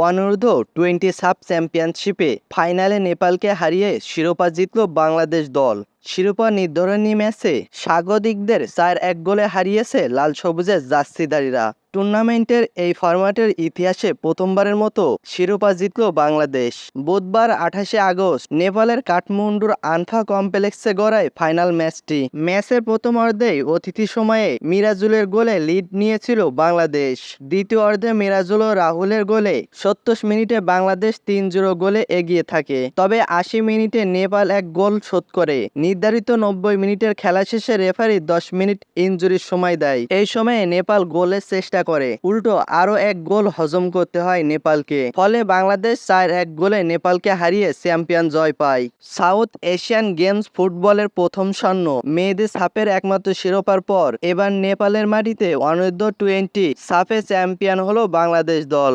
অনূর্ধ্ব twenty sub চ্যাম্পিয়নশিপে ফাইনালে নেপালকে হারিয়ে শিরোপা জিতল বাংলাদেশ দল। শিরোপা নির্ধারণী ম্যাচে স্বাগতিকদের চার এক গোলে হারিয়েছে লাল সবুজের জার্সিদারিরা টুর্নামেন্টের এই ফরম্যাটের ইতিহাসে প্রথমবারের মতো শিরোপা জিতল বাংলাদেশ। বুধবার আঠাশে আগস্ট নেপালের কাঠমান্ডুর আনফা কমপ্লেক্সে গড়ায় ফাইনাল ম্যাচটি। ম্যাচের প্রথম অর্ধেই অতিথি সময়ে মিরাজুলের গোলে লিড নিয়েছিল বাংলাদেশ। দ্বিতীয় অর্ধে মিরাজুল ও রাহুলের গোলে সত্তর মিনিটে বাংলাদেশ তিন জিরো গোলে এগিয়ে থাকে। তবে আশি মিনিটে নেপাল এক গোল শোধ করে। নির্ধারিত নব্বই মিনিটের খেলা শেষে রেফারি দশ মিনিট ইনজুরির সময় দেয়। এই সময়ে নেপাল গোলের চেষ্টা করে। উল্টো আরও এক গোল হজম করতে হয় নেপালকে। ফলে বাংলাদেশ চার এক গোলে নেপালকে হারিয়ে চ্যাম্পিয়ন জয় পায়। সাউথ এশিয়ান গেমস ফুটবলের প্রথম স্বর্ণ। মেয়েদের সাপের একমাত্র শিরোপার পর এবার নেপালের মাটিতে অনূর্ধ্ব টোয়েন্টি সাফে চ্যাম্পিয়ন হলো বাংলাদেশ দল।